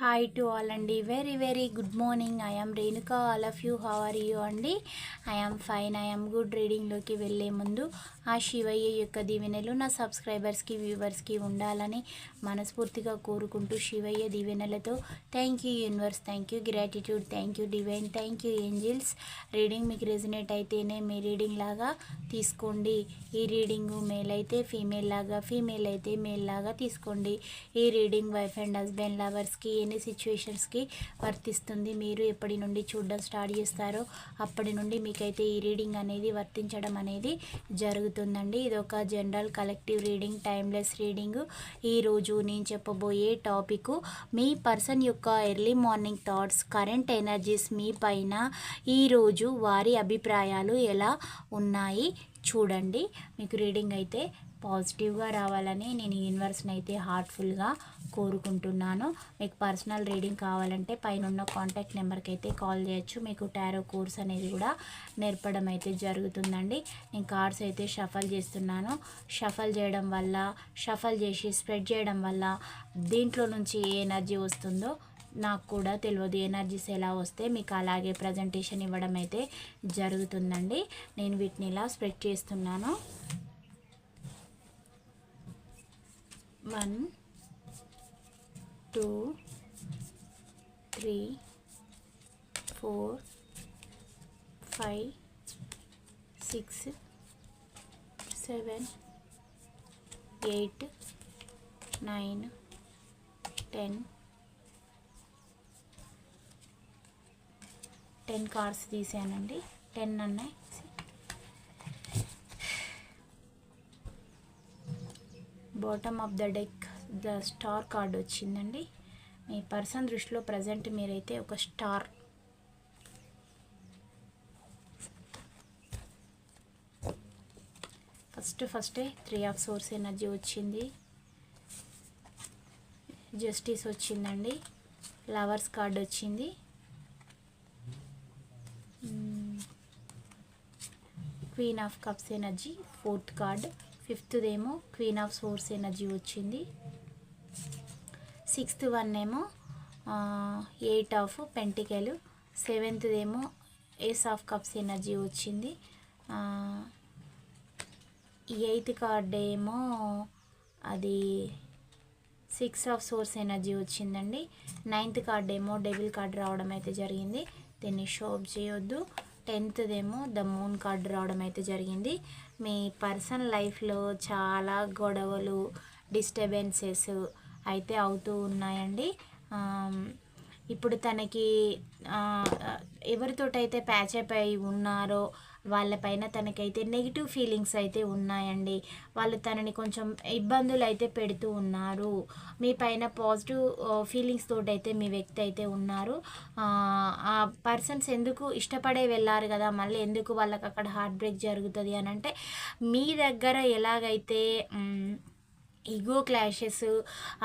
Hi to all అండి. Very very good morning I'm Renuka all of you how are you అండి? I'm fine I'm good రీడింగ్లోకి వెళ్ళే ముందు ఆ శివయ్య యొక్క దీవెనలు నా సబ్స్క్రైబర్స్కి వ్యూవర్స్కి ఉండాలని మనస్ఫూర్తిగా కోరుకుంటూ శివయ్య దీవెనలతో thank you universe thank you gratitude thank you divine thank you angels reading మీకు రెజినేట్ అయితేనే మీ రీడింగ్ లాగా తీసుకోండి. ఈ రీడింగ్ మేల్ అయితే ఫీమేల్ లాగా ఫీమేల్ అయితే మేల్ లాగా తీసుకోండి. ఈ రీడింగ్ వైఫ్ అండ్ హస్బెండ్ లవర్స్కి ఎన్ని సిచ్యువేషన్స్కి వర్తిస్తుంది. మీరు ఎప్పటి నుండి చూడడం స్టార్ట్ చేస్తారో అప్పటి నుండి మీకైతే ఈ రీడింగ్ అనేది వర్తించడం అనేది జరుగుతుందండి. ఇది ఒక general collective reading timeless reading. ఈరోజు నేను చెప్పబోయే టాపిక్ మీ పర్సన్ యొక్క early morning thoughts current energies మీ పైన ఈరోజు వారి అభిప్రాయాలు ఎలా ఉన్నాయి చూడండి. మీకు రీడింగ్ అయితే పాజిటివ్గా రావాలని నేను యూనివర్స్ని అయితే హార్ట్ఫుల్గా కోరుకుంటున్నాను. మీకు పర్సనల్ రీడింగ్ కావాలంటే పైన ఉన్న కాంటాక్ట్ నెంబర్కి అయితే కాల్ చేయొచ్చు. మీకు టారో కోర్స్ అనేది కూడా నేర్పడం అయితే జరుగుతుందండి. నేను కార్డ్స్ అయితే షఫల్ చేస్తున్నాను. షఫల్ చేయడం వల్ల షఫల్ చేసి స్ప్రెడ్ చేయడం వల్ల దీంట్లో నుంచి ఏ ఎనర్జీ వస్తుందో నాకు కూడా తెలియదు ఎనర్జీస్ ఎలా వస్తే మీకు అలాగే ప్రజెంటేషన్ ఇవ్వడం అయితే జరుగుతుందండి. నేను వీటిని ఇలా స్ప్రెడ్ చేస్తున్నాను. One two three four five six seven eight nine ten. Ten cards తీసానండి. Ten ఉన్నాయి bottom of the deck the star card వచ్చిందండి. మీ పర్సన్ దృష్టిలో ప్రజెంట్ మీరైతే ఒక స్టార్ ఫస్ట్ ఫస్టే త్రీ ఆఫ్ సోర్స్ ఎనర్జీ వచ్చింది. జస్టిస్ వచ్చిందండి. లవర్స్ కార్డ్ వచ్చింది. Queen of cups energy fourth card ఫిఫ్త్దేమో queen of swords energy వచ్చింది. సిక్స్త్ వన్ ఏమో ఎయిట్ ఆఫ్ పెంటికలు. సెవెంత్దేమో ఏస్ ఆఫ్ కప్స్ ఎనర్జీ వచ్చింది. ఎయిత్ కార్డ్ ఏమో అది సిక్స్ ఆఫ్ సోర్స్ ఎనర్జీ వచ్చిందండి. నైన్త్ కార్డ్ ఏమో డెవిల్ కార్డ్ రావడం అయితే జరిగింది. దీన్ని షోప్ చేయొద్దు. టెన్త్దేమో ద మూన్ కార్డ్ రావడం అయితే జరిగింది. మీ పర్సన్ లైఫ్లో చాలా గొడవలు డిస్టర్బెన్సెస్ అయితే అవుతూ ఉన్నాయండి. ఇప్పుడు తనకి ఎవరితోటైతే ప్యాచప్ అయి ఉన్నారో వాళ్ళపైన తనకైతే నెగిటివ్ ఫీలింగ్స్ అయితే ఉన్నాయండి. వాళ్ళు తనని కొంచెం ఇబ్బందులు అయితే పెడుతూ ఉన్నారు. మీ పైన పాజిటివ్ ఫీలింగ్స్ తోటి అయితే మీ వ్యక్తి అయితే ఉన్నారు. ఆ పర్సన్స్ ఎందుకు ఇష్టపడే వెళ్ళారు కదా మళ్ళీ ఎందుకు వాళ్ళకి అక్కడ హార్ట్ బ్రేక్ జరుగుతుంది అని అంటే మీ దగ్గర ఎలాగైతే ఈగో క్లాషెస్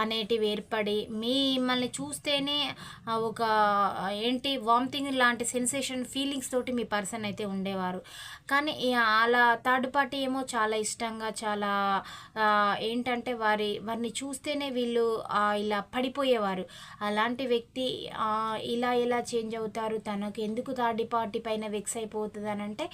అనేటివి ఏర్పడి మిమ్మల్ని చూస్తేనే ఒక ఏంటి వామిటింగ్ లాంటి సెన్సేషన్ ఫీలింగ్స్ తోటి మీ పర్సన్ అయితే ఉండేవారు. కానీ అలా థర్డ్ పార్టీ ఏమో చాలా ఇష్టంగా చాలా ఏంటంటే వారి వారిని చూస్తేనే వీళ్ళు ఇలా పడిపోయేవారు. అలాంటి వ్యక్తి ఇలా ఎలా చేంజ్ అవుతారు. తనకు ఎందుకు థర్డ్ పార్టీ పైన వెక్స్ అయిపోతుంది అని అంటే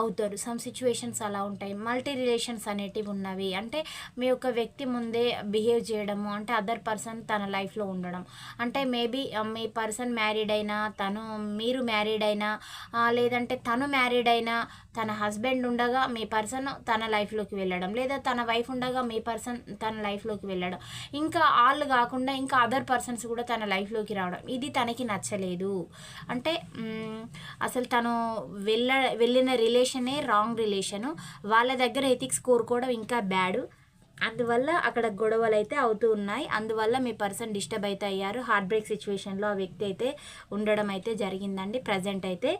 అవుతారు. సమ్ సిచ్యువేషన్స్ అలా ఉంటాయి. మల్టీ రిలేషన్స్ అనేటివి ఉన్నవి. అంటే మీ యొక్క వ్యక్తి ముందే బిహేవ్ చేయడము అంటే అదర్ పర్సన్ తన లైఫ్లో ఉండడం. అంటే మేబీ మీ పర్సన్ మ్యారీడ్ అయినా తను మీరు మ్యారీడ్ అయినా లేదంటే తను మ్యారీడ్ అయినా తన హస్బెండ్ ఉండగా మీ పర్సన్ తన లైఫ్లోకి వెళ్ళడం. లేదా తన వైఫ్ ఉండగా మీ పర్సన్ తన లైఫ్లోకి వెళ్ళడం. ఇంకా వాళ్ళు కాకుండా ఇంకా అదర్ పర్సన్స్ కూడా తన లైఫ్లోకి రావడం. ఇది తనకి నచ్చలేదు. అంటే అసలు తను వెళ్ళ వెళ్ళిన రిలేషనే రాంగ్ రిలేషను వాళ్ళ దగ్గర ఎథిక్స్ కోరుకోవడం ఇంకా బ్యాడ్ అందువల్ల అక్కడ గొడవలు అయితే అవుతూ ఉన్నాయి. అందువల్ల మీ పర్సన్ డిస్టర్బ్ అయితే అయ్యారు. హార్ట్ బ్రేక్ సిచ్యువేషన్లో ఆ వ్యక్తి అయితే ఉండడం అయితే జరిగిందండి. ప్రజెంట్ అయితే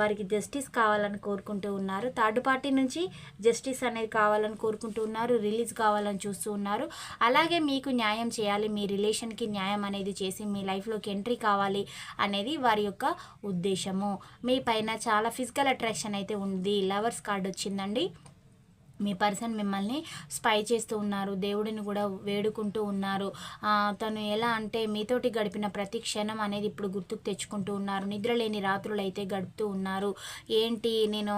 వారికి జస్టిస్ కావాలని కోరుకుంటూ ఉన్నారు. థర్డ్ పార్టీ నుంచి జస్టిస్ అనేది కావాలని కోరుకుంటూ ఉన్నారు. రిలీజ్ కావాలని చూస్తూ ఉన్నారు. అలాగే మీకు న్యాయం చేయాలి. మీ రిలేషన్కి న్యాయం అనేది చేసి మీ లైఫ్లోకి ఎంట్రీ కావాలి అనేది వారి యొక్క ఉద్దేశము. మీ పైన చాలా ఫిజికల్ అట్రాక్షన్ అయితే ఉంది. లవర్స్ కార్డ్ వచ్చిందండి. మీ పర్సన్ మిమ్మల్ని స్పై చేస్తూ ఉన్నారు దేవుడిని కూడా వేడుకుంటూ ఉన్నారు. తను ఎలా అంటే మీతోటి గడిపిన ప్రతి క్షణం అనేది ఇప్పుడు గుర్తుకు తెచ్చుకుంటూ ఉన్నారు. నిద్ర లేని రాత్రులు అయితే గడుపుతూ ఉన్నారు. ఏంటి నేను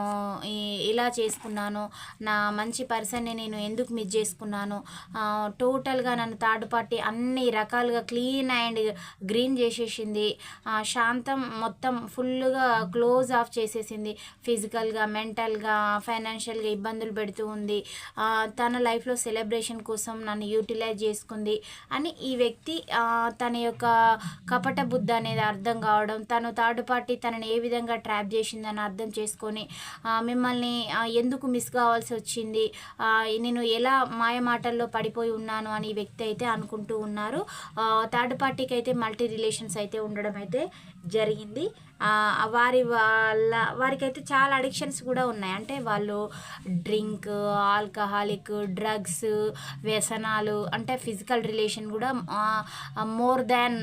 ఇలా చేసుకున్నాను నా మంచి పర్సన్ని నేను ఎందుకు మిస్ చేసుకున్నాను? టోటల్గా నన్ను థర్డ్ పార్టీ అన్ని రకాలుగా క్లీన్ అండ్ గ్రీన్ చేసేసింది. శాంతం మొత్తం ఫుల్గా క్లోజ్ ఆఫ్ చేసేసింది. ఫిజికల్గా మెంటల్గా ఫైనాన్షియల్గా ఇబ్బందులు పెడుతూ ఉంది. తన లైఫ్లో సెలబ్రేషన్ కోసం నన్ను యూటిలైజ్ చేసుకుంది అని ఈ వ్యక్తి తన యొక్క కపట బుద్ధి అనేది అర్థం కావడం తను థర్డ్ పార్టీ తనని ఏ విధంగా ట్రాప్ చేసిందని అర్థం చేసుకొని మిమ్మల్ని ఎందుకు మిస్ కావాల్సి వచ్చింది నేను ఎలా మాయ మాటల్లో పడిపోయి ఉన్నాను అని ఈ వ్యక్తి అయితే అనుకుంటూ ఉన్నారు. థర్డ్ పార్టీకి అయితే మల్టీ రిలేషన్స్ అయితే ఉండడం అయితే జరిగింది. వారి వాళ్ళ వారికైతే చాలా అడిక్షన్స్ కూడా ఉన్నాయి. అంటే వాళ్ళు డ్రింక్ ఆల్కహాలిక్ డ్రగ్స్ వ్యసనాలు అంటే ఫిజికల్ రిలేషన్ కూడా more than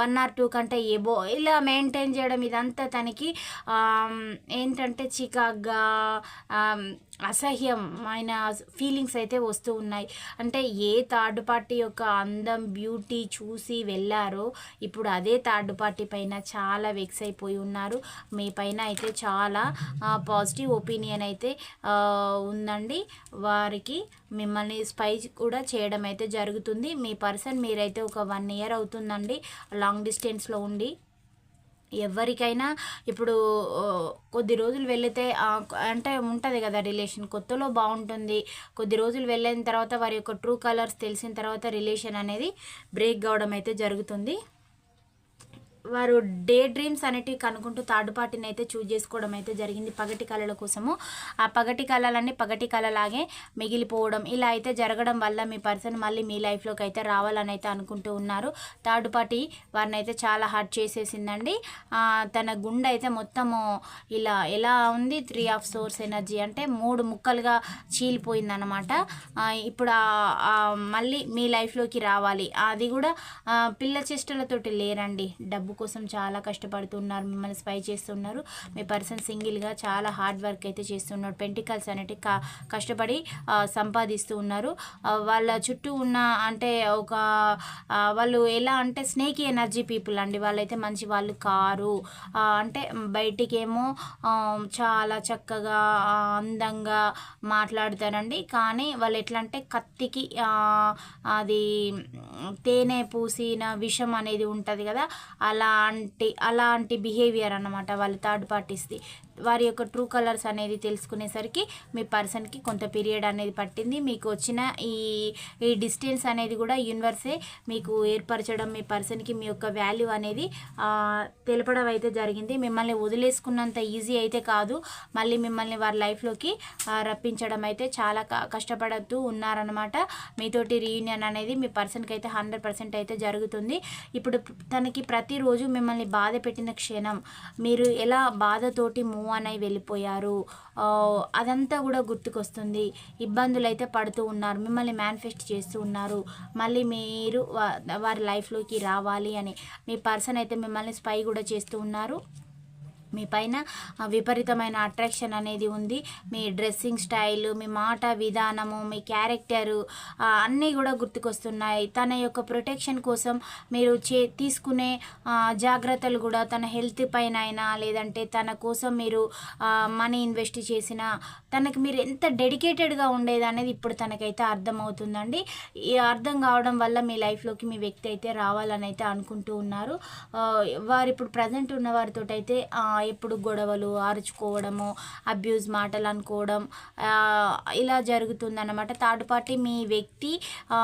one or two కంటే ఏబో ఇలా మెయింటైన్ చేయడం ఇదంతా తనకి ఏంటంటే చికాగ్గా అసహ్యం. అసహ్యమైన ఫీలింగ్స్ అయితే వస్తూ ఉన్నాయి. అంటే ఏ థర్డ్ పార్టీ యొక్క అందం బ్యూటీ చూసి వెళ్ళారో ఇప్పుడు అదే థర్డ్ పార్టీ పైన చాలా వెక్స్ అయిపోయి ఉన్నారు. మీ పైన అయితే చాలా పాజిటివ్ ఒపీనియన్ అయితే ఉందండి. వారికి మిమ్మల్ని స్పై కూడా చేయడం అయితే జరుగుతుంది. మీ పర్సన్ మీరైతే ఒక వన్ ఇయర్ అవుతుందండి. లాంగ్ డిస్టెన్స్లో ఉండి ఎవరికైనా ఇప్పుడు కొద్ది రోజులు వెళితే అంటే ఉంటుంది కదా రిలేషన్ కొత్తలో బాగుంటుంది. కొద్ది రోజులు వెళ్ళిన తర్వాత వారి యొక్క ట్రూ కలర్స్ తెలిసిన తర్వాత రిలేషన్ అనేది బ్రేక్ కావడం అయితే జరుగుతుంది. వారు డే డ్రీమ్స్ అనేటివి కనుక్కుంటూ థర్డ్ పార్టీని అయితే చూజ్ చేసుకోవడం అయితే జరిగింది పగటి కళల కోసము. ఆ పగటి కళలన్నీ పగటి కళలాగే మిగిలిపోవడం ఇలా అయితే జరగడం వల్ల మీ పర్సన్ మళ్ళీ మీ లైఫ్లోకి అయితే రావాలని అయితే అనుకుంటూ ఉన్నారు. థర్డ్ పార్టీ వారిని అయితే చాలా హర్ట్ చేసేసిందండి. తన గుండె అయితే మొత్తము ఇలా ఎలా ఉంది? త్రీ ఆఫ్ సోర్స్ ఎనర్జీ అంటే మూడు ముక్కలుగా చీలిపోయిందనమాట ఇప్పుడు మళ్ళీ మీ లైఫ్లోకి రావాలి. అది కూడా పిల్ల చేష్టలతోటి లేరండి. డబ్బు కోసం చాలా కష్టపడుతున్నారు మిమ్మల్ని స్పై చేస్తున్నారు. మీ పర్సన్ సింగిల్గా చాలా హార్డ్ వర్క్ అయితే చేస్తున్నారు. పెంటికల్స్ అనేటి కా కష్టపడి సంపాదిస్తూ ఉన్నారు. వాళ్ళ చుట్టూ ఉన్న అంటే ఒక వాళ్ళు ఎలా అంటే స్నేకి ఎనర్జీ పీపుల్ అండి. వాళ్ళైతే మంచి వాళ్ళు కారు. అంటే బయటికేమో చాలా చక్కగా అందంగా మాట్లాడతారండి. కానీ వాళ్ళు ఎట్లా అంటే కత్తికి అది తేనె పూసిన విషం అనేది ఉంటుంది కదా అలాంటి అలాంటి బిహేవియర్ అన్నమాట వాళ్ళు థర్డ్ పార్టీస్ది వారి యొక్క ట్రూ కలర్స్ అనేది తెలుసుకునేసరికి మీ పర్సన్కి కొంత పీరియడ్ అనేది పట్టింది. మీకు వచ్చిన ఈ ఈ డిస్టెన్స్ అనేది కూడా యూనివర్సే మీకు ఏర్పరచడం మీ పర్సన్కి మీ యొక్క వాల్యూ అనేది తెలపడం అయితే జరిగింది. మిమ్మల్ని వదిలేసుకున్నంత ఈజీ అయితే కాదు. మళ్ళీ మిమ్మల్ని వారి లైఫ్లోకి రప్పించడం అయితే చాలా క- కష్టపడుతూ ఉన్నారనమాట మీతోటి రీయూనియన్ అనేది మీ పర్సన్కి అయితే హండ్రెడ్ పర్సెంట్ అయితే జరుగుతుంది. ఇప్పుడు తనకి ప్రతిరోజు మిమ్మల్ని బాధ పెట్టిన క్షణం మీరు ఎలా బాధతోటి మూవ్ ఆన్ అయి వెళ్ళిపోయారు అదంతా కూడా గుర్తుకొస్తుంది. ఇబ్బందులు అయితే పడుతూ ఉన్నారు. మిమ్మల్ని మేనిఫెస్ట్ చేస్తూ ఉన్నారు. మళ్ళీ మీరు వారి లైఫ్లోకి రావాలి అని మీ పర్సన్ అయితే మిమ్మల్ని స్పై కూడా చేస్తూ ఉన్నారు. మీ పైన విపరీతమైన అట్రాక్షన్ అనేది ఉంది. మీ డ్రెస్సింగ్ స్టైల్ మీ మాట విధానము మీ క్యారెక్టరు అన్నీ కూడా గుర్తుకొస్తున్నాయి. తన యొక్క ప్రొటెక్షన్ కోసం మీరు చే తీసుకునే జాగ్రత్తలు కూడా తన హెల్త్ పైన అయినా లేదంటే తన కోసం మీరు మనీ ఇన్వెస్ట్ చేసిన తనకి మీరు ఎంత డెడికేటెడ్గా ఉండేది అనేది ఇప్పుడు తనకైతే అర్థమవుతుందండి. ఈ అర్థం కావడం వల్ల మీ లైఫ్లోకి మీ వ్యక్తి అయితే రావాలని అయితే అనుకుంటూ ఉన్నారు. వారు ఇప్పుడు ప్రజెంట్ ఉన్న వారితో అయితే ఎప్పుడు గొడవలు అరుచుకోవడము అబ్యూజ్ మాటలు అనుకోవడం ఆ, ఇలా జరుగుతుందన్నమాట. థర్డ్ పార్టీ మీ వ్యక్తి ఆ,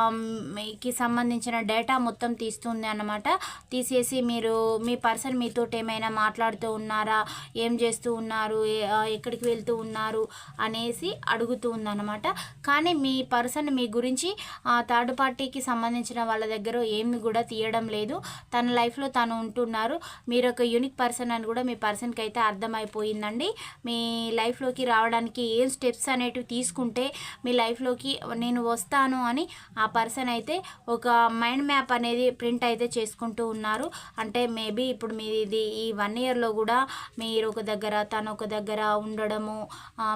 మీకి సంబంధించిన డేటా మొత్తం తీస్తుంది అన్నమాట. తీసేసి మీరు మీ పర్సన్ మీతో ఏమైనా మాట్లాడుతూ ఉన్నారా? ఏం చేస్తూ ఉన్నారు? ఎక్కడికి వెళ్తూ ఉన్నారు? అనేసి అడుగుతూ ఉందన్నమాట. కానీ మీ పర్సన్ మీ గురించి థర్డ్ పార్టీకి సంబంధించిన వాళ్ళ దగ్గర ఏమి కూడా తీయడం లేదు. తన లైఫ్లో తను ఉంటున్నారు. మీరు ఒక యూనిక్ పర్సన్ అని కూడా మీ పర్సన్ పర్సన్కి అయితే అర్థమైపోయిందండి. మీ లైఫ్లోకి రావడానికి ఏం స్టెప్స్ అనేటివి తీసుకుంటే మీ లైఫ్లోకి నేను వస్తాను అని ఆ పర్సన్ అయితే ఒక మైండ్ మ్యాప్ అనేది ప్రింట్ అయితే చేసుకుంటూ ఉన్నారు. అంటే మేబీ ఇప్పుడు మీది ఈ వన్ ఇయర్లో కూడా మీరు ఒక దగ్గర తను ఒక దగ్గర ఉండడము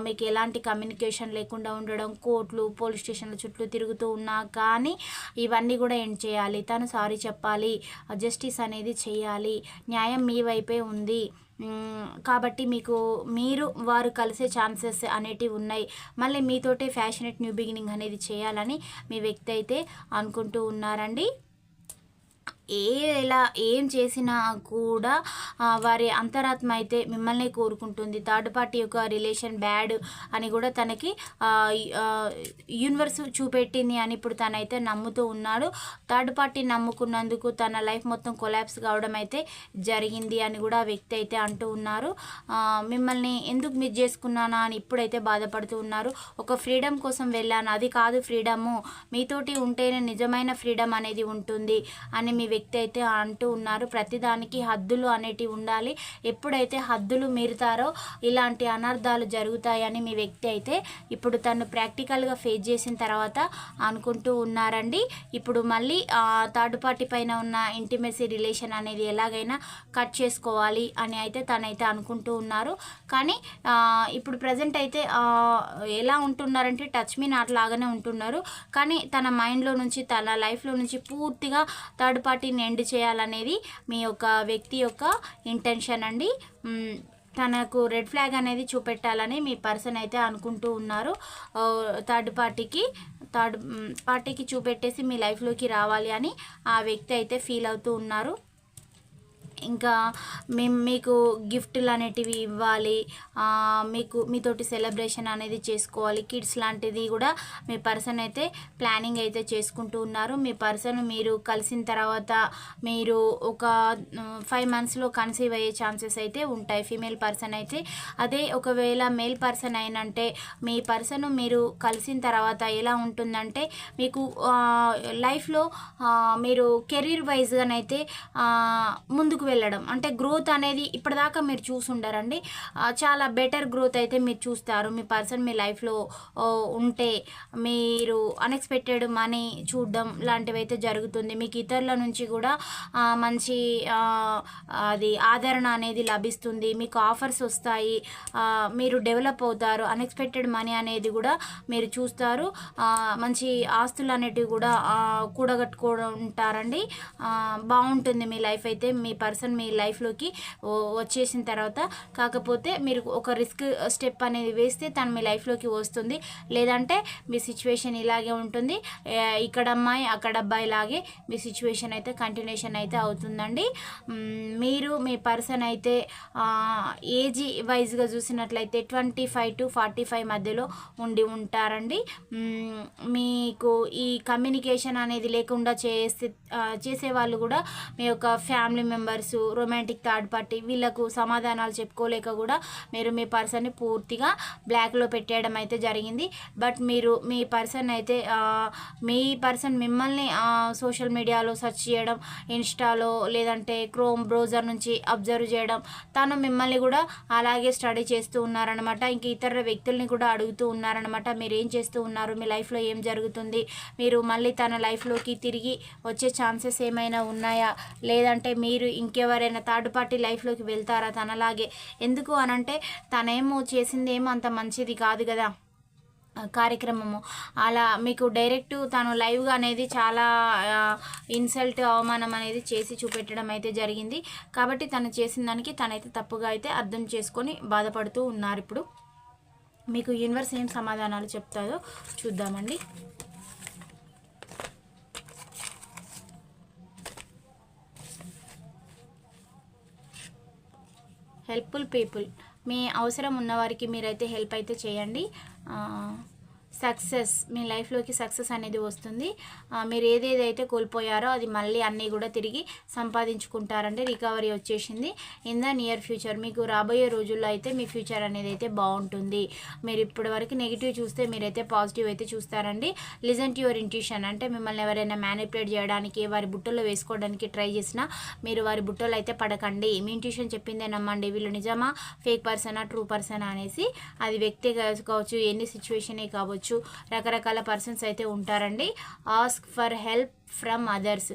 మీకు ఎలాంటి కమ్యూనికేషన్ లేకుండా ఉండడం కోర్టులు పోలీస్ స్టేషన్ల చుట్టూ తిరుగుతూ ఉన్నా కానీ ఇవన్నీ కూడా ఎండ్ చేయాలి. తను సారీ చెప్పాలి జస్టిస్ అనేది చేయాలి. న్యాయం మీ వైపే ఉంది. కాబట్టి మీకు మీరు వారు కలిసే ఛాన్సెస్ అనేటివి ఉన్నాయి. మళ్ళీ మీతోటే ఫ్యాషనెట్ న్యూ బిగినింగ్ అనేది చేయాలని మీ వ్యక్తి అయితే అనుకుంటూ ఉన్నారండి. ఏ ఎలా ఏం చేసినా కూడా వారి అంతరాత్మ అయితే మిమ్మల్ని కోరుకుంటుంది. థర్డ్ పార్టీ యొక్క రిలేషన్ బ్యాడ్ అని కూడా తనకి యూనివర్స్ చూపెట్టింది అని ఇప్పుడు తనైతే నమ్ముతూ ఉన్నాడు. థర్డ్ పార్టీ నమ్ముకున్నందుకు తన లైఫ్ మొత్తం కొలాప్స్ కావడం అయితే జరిగింది అని కూడా వ్యక్తి అయితే అంటూ ఉన్నారు. మిమ్మల్ని ఎందుకు మిస్ చేసుకున్నానా అని ఇప్పుడైతే బాధపడుతూ ఉన్నారు. ఒక ఫ్రీడమ్ కోసం వెళ్ళాను. అది కాదు ఫ్రీడము. మీతోటి ఉంటేనే నిజమైన ఫ్రీడమ్ అనేది ఉంటుంది అని మీ వ్యక్తి అయితే అంటూ ఉన్నారు. ప్రతిదానికి హద్దులు అనేటివి ఉండాలి. ఎప్పుడైతే హద్దులు మీరుతారో ఇలాంటి అనర్థాలు జరుగుతాయని మీ వ్యక్తి అయితే ఇప్పుడు తను ప్రాక్టికల్గా ఫేస్ చేసిన తర్వాత అనుకుంటూ ఉన్నారండి. ఇప్పుడు మళ్ళీ థర్డ్ పార్టీ పైన ఉన్న ఇంటిమెసీ రిలేషన్ అనేది ఎలాగైనా కట్ చేసుకోవాలి అని అయితే తనైతే అనుకుంటూ ఉన్నారు. కానీ ఇప్పుడు ప్రజెంట్ అయితే ఎలా ఉంటున్నారంటే టచ్ మీ నాట్లాగానే ఉంటున్నారు. కానీ తన మైండ్లో నుంచి తన లైఫ్లో నుంచి పూర్తిగా థర్డ్ పార్టీ పార్టీని ఎండ్ చేయాలనేది మీ యొక్క వ్యక్తి యొక్క ఇంటెన్షన్ అండి. తనకు రెడ్ ఫ్లాగ్ అనేది చూపెట్టాలని మీ పర్సన్ అయితే అనుకుంటూ ఉన్నారు. థర్డ్ పార్టీకి థర్డ్ పార్టీకి చూపెట్టేసి మీ లైఫ్లోకి రావాలి అని ఆ వ్యక్తి అయితే ఫీల్ అవుతూ ఉన్నారు. ఇంకా మేము మీకు గిఫ్ట్లు అనేటివి ఇవ్వాలి. మీకు మీతోటి సెలబ్రేషన్ అనేది చేసుకోవాలి. కిడ్స్ లాంటిది కూడా మీ పర్సన్ అయితే ప్లానింగ్ అయితే చేసుకుంటూ ఉన్నారు. మీ పర్సన్ మీరు కలిసిన తర్వాత మీరు ఒక ఫైవ్ మంత్స్లో కన్సీవ్ అయ్యే ఛాన్సెస్ అయితే ఉంటాయి. ఫీమేల్ పర్సన్ అయితే అదే ఒకవేళ మేల్ పర్సన్ అయినంటే మీ పర్సన్ మీరు కలిసిన తర్వాత ఎలా ఉంటుందంటే మీకు లైఫ్లో మీరు కెరీర్ వైజ్గానైతే ముందుకు వెళ్ళడం. అంటే గ్రోత్ అనేది ఇప్పటిదాకా మీరు చూసుండరండి. చాలా బెటర్ గ్రోత్ అయితే మీరు చూస్తారు. మీ పర్సన్ మీ లైఫ్లో ఉంటే మీరు అన్ఎక్స్పెక్టెడ్ మనీ చూడడం లాంటివి అయితే జరుగుతుంది. మీకు ఇతరుల నుంచి కూడా మంచి అది ఆదరణ అనేది లభిస్తుంది. మీకు ఆఫర్స్ వస్తాయి. మీరు డెవలప్ అవుతారు. అన్ఎక్స్పెక్టెడ్ మనీ అనేది కూడా మీరు చూస్తారు. మంచి ఆస్తులు అనేటివి కూడా కూడగట్టుకుంటారండి. బాగుంటుంది మీ లైఫ్ అయితే మీ పర్సన్ మీ లైఫ్లోకి వచ్చేసిన తర్వాత కాకపోతే మీరు ఒక రిస్క్ స్టెప్ అనేది వేస్తే తను మీ లైఫ్లోకి వస్తుంది. లేదంటే మీ సిచ్యువేషన్ ఇలాగే ఉంటుంది. ఇక్కడ అమ్మాయి అక్కడ అబ్బాయి లాగే మీ సిచ్యువేషన్ అయితే కంటిన్యూషన్ అయితే అవుతుందండి. మీరు మీ పర్సన్ అయితే ఏజ్ వైజ్గా చూసినట్లయితే twenty five to forty five మధ్యలో ఉండి ఉంటారండి. మీకు ఈ కమ్యూనికేషన్ అనేది లేకుండా చేస్తే చేసేవాళ్ళు కూడా మీ యొక్క family members romantic third party వీళ్ళకు సమాధానాలు చెప్పుకోలేక కూడా మీరు మీ పర్సన్ని పూర్తిగా బ్లాక్లో పెట్టేయడం అయితే జరిగింది. బట్ మీరు మీ పర్సన్ అయితే మీ పర్సన్ మిమ్మల్ని సోషల్ మీడియాలో సెర్చ్ చేయడం ఇన్స్టాలో లేదంటే క్రోమ్ బ్రౌజర్ నుంచి అబ్జర్వ్ చేయడం తను మిమ్మల్ని కూడా అలాగే స్టడీ చేస్తూ ఉన్నారనమాట ఇంక ఇతర వ్యక్తుల్ని కూడా అడుగుతూ ఉన్నారనమాట మీరు ఏం చేస్తూ ఉన్నారు? మీ లైఫ్లో ఏం జరుగుతుంది? మీరు మళ్ళీ తన లైఫ్లోకి తిరిగి వచ్చే ఛాన్సెస్ ఏమైనా ఉన్నాయా? లేదంటే మీరు ఇంకే ఇంకెవరైనా థర్డ్ పార్టీ లైఫ్లోకి వెళ్తారా తనలాగే? ఎందుకు అనంటే తనేమో చేసింది ఏమో అంత మంచిది కాదు కదా కార్యక్రమము. అలా మీకు డైరెక్ట్ తను లైవ్గా అనేది చాలా ఇన్సల్ట్ అవమానం అనేది చేసి చూపెట్టడం అయితే జరిగింది. కాబట్టి తను చేసిన దానికి తనైతే తప్పుగా అయితే అర్థం చేసుకొని బాధపడుతూ ఉన్నారు ఇప్పుడు. మీకు యూనివర్స్ ఏం సమాధానాలు చెప్తాయో చూద్దామండి. Helpful people. మీ అవసరం ఉన్నవారికి మీరైతే హెల్ప్ అయితే చేయండి. సక్సెస్ మీ లైఫ్లోకి సక్సెస్ అనేది వస్తుంది. మీరు ఏదేదైతే కోల్పోయారో అది మళ్ళీ అన్నీ కూడా తిరిగి సంపాదించుకుంటారంటే రికవరీ వచ్చేసింది. ఇన్ ద నియర్ ఫ్యూచర్ మీకు రాబోయే రోజుల్లో అయితే మీ ఫ్యూచర్ అనేది అయితే బాగుంటుంది. మీరు ఇప్పటి వరకు నెగిటివ్ చూస్తే మీరైతే పాజిటివ్ అయితే చూస్తారండి. లిజన్ టు యువర్ ఇంట్యూషన్ అంటే మిమ్మల్ని ఎవరైనా మ్యానిపులేట్ చేయడానికి వారి బుట్టలో వేసుకోవడానికి ట్రై చేసినా మీరు వారి బుట్టలో అయితే పడకండి. మీ ఇంట్యూషన్ చెప్పిందే నమ్మండి. వీళ్ళు నిజమా ఫేక్ పర్సనా ట్రూ పర్సనా అనేసి అది వ్యక్తి కావచ్చు ఎన్ని సిచ్యువేషనే కావచ్చు. రకరకాల పర్సన్స్ అయితే ఉంటారండి. Ask for help from others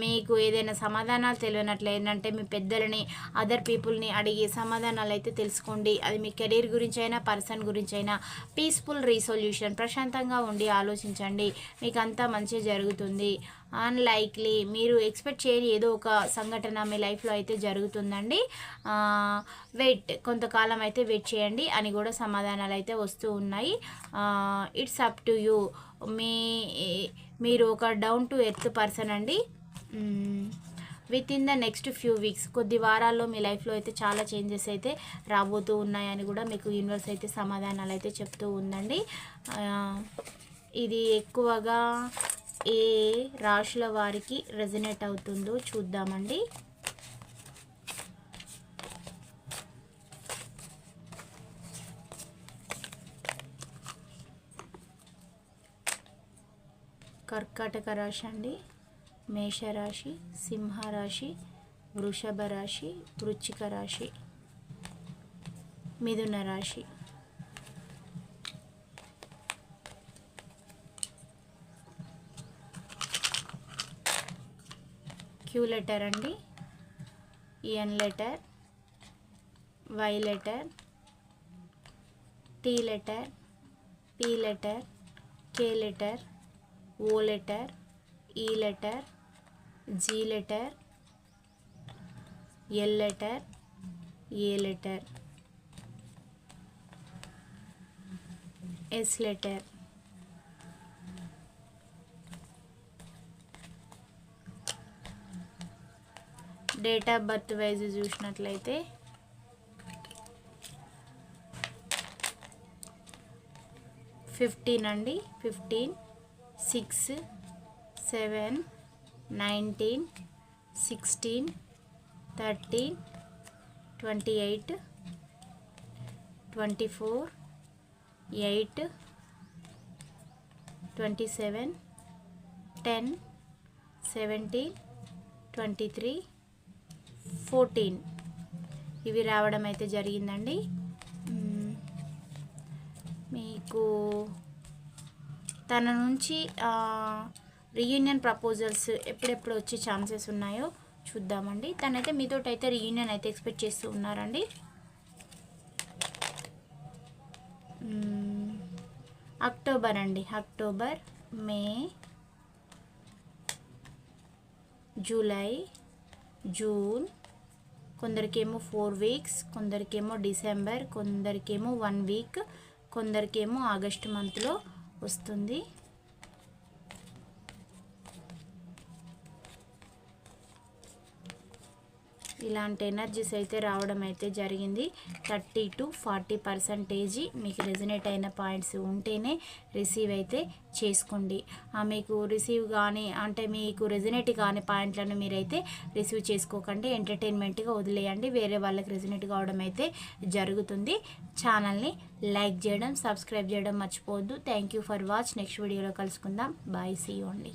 మీకు ఏదైనా సమాధానాలు తెలియనట్లు ఏంటంటే మీ పెద్దలని అదర్ పీపుల్ని అడిగి సమాధానాలు అయితే తెలుసుకోండి. అది మీ కెరీర్ గురించి అయినా పర్సన్ గురించి అయినా పీస్ఫుల్ రీసొల్యూషన్ ప్రశాంతంగా ఉండి ఆలోచించండి. మీకు అంతా మంచి జరుగుతుంది. అన్లైక్లీ మీరు ఎక్స్పెక్ట్ చేయని ఏదో ఒక సంఘటన మీ లైఫ్లో అయితే జరుగుతుందండి. వెయిట్ కొంతకాలం అయితే వెయిట్ చేయండి అని కూడా సమాధానాలు అయితే వస్తూ ఉన్నాయి. ఇట్స్ అప్ టు యూ మీ మీరు ఒక డౌన్ టు ఎర్త్ పర్సన్ అండి. Within the next few weeks కొద్ది వారాల్లో మీ లైఫ్లో అయితే చాలా చేంజెస్ అయితే రాబోతూ ఉన్నాయని కూడా మీకు యూనివర్స్ అయితే సమాధానాలు అయితే చెప్తూ ఉందండి. ఇది ఎక్కువగా ఏ రాశుల వారికి రెజినేట్ అవుతుందో చూద్దామండి. కర్కాటక రాశి అండి మేషరాశి సింహరాశి వృషభ రాశి వృచ్చిక రాశి మిథున రాశి. క్యూ లెటర్ అండి. N letter Y letter T letter P letter K letter O letter E letter G letter L letter A letter. S letter. Date of birth wise చూసినట్లయితే. ఫిఫ్టీన్ అండి. Fifteen six seven nineteen sixteen thirteen twenty eight twenty four eight twenty seven ten seventeen twenty three fourteen. ఇవి రావడం అయితే జరిగిందండి మీకు తన నుంచి reunion proposals ఎప్పుడెప్పుడు వచ్చే ఛాన్సెస్ ఉన్నాయో చూద్దామండి. తనైతే మీతో అయితే రీయూనియన్ అయితే ఎక్స్పెక్ట్ చేస్తూ ఉన్నారండి. అక్టోబర్ అండి. అక్టోబర్ మే జూలై జూన్ కొందరికేమో ఫోర్ వీక్స్ కొందరికేమో డిసెంబర్ కొందరికేమో వన్ వీక్ కొందరికేమో ఆగస్ట్ మంత్లో వస్తుంది. ఇలాంటి ఎనర్జీస్ అయితే రావడం అయితే జరిగింది. థర్టీ టు ఫార్టీ పర్సంటేజీ మీకు రెజినేట్ అయిన పాయింట్స్ ఉంటేనే రిసీవ్ అయితే చేసుకోండి. ఆ మీకు రిసీవ్ కానీ అంటే మీకు రెజినేట్ కాని పాయింట్లను మీరైతే రిసీవ్ చేసుకోకండి. ఎంటర్టైన్మెంట్గా వదిలేయండి. వేరే వాళ్ళకి రెజినేట్ కావడం అయితే జరుగుతుంది. ఛానల్ని లైక్ చేయడం సబ్స్క్రైబ్ చేయడం మర్చిపోవద్దు. Thank you for watch next వీడియోలో కలుసుకుందాం. Bye see only